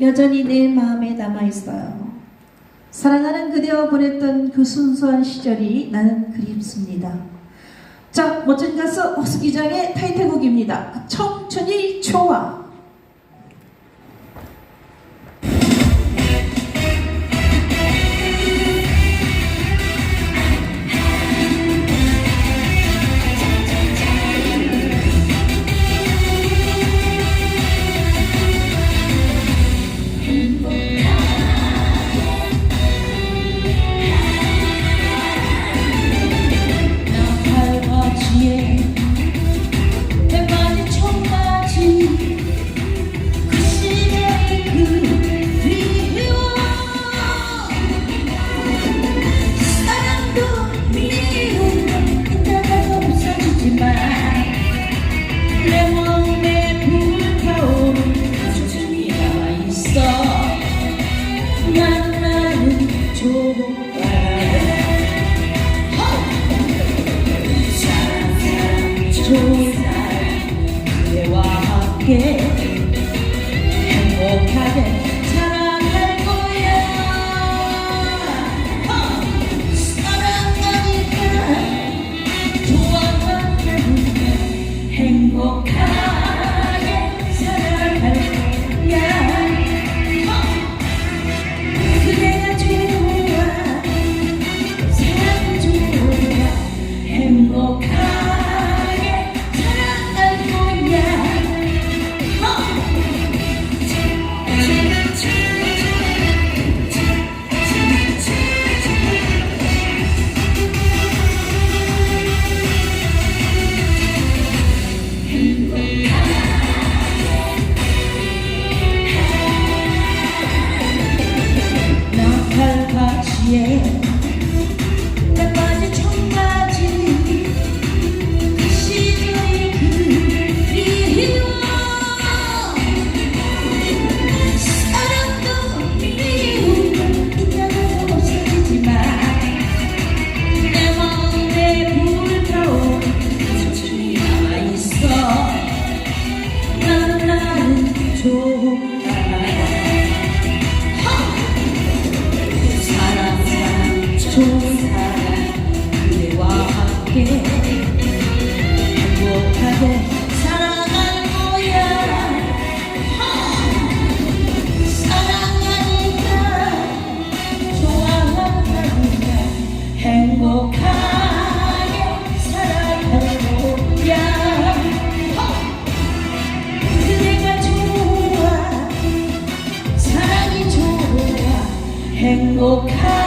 여전히 내 마음에 남아 있어요. 사랑하는 그대와 보냈던 그 순수한 시절이 나는 그립습니다. 자, 멋진 가수 허스기장의 타이틀곡입니다. 청춘이 좋아. 나는 좋은 사랑 그대와 함께 행복하게 살아갈 거야 사랑하니까 좋아하니까 행복하게 살아갈 거야 그대가 좋아 사랑이 좋아 행복하게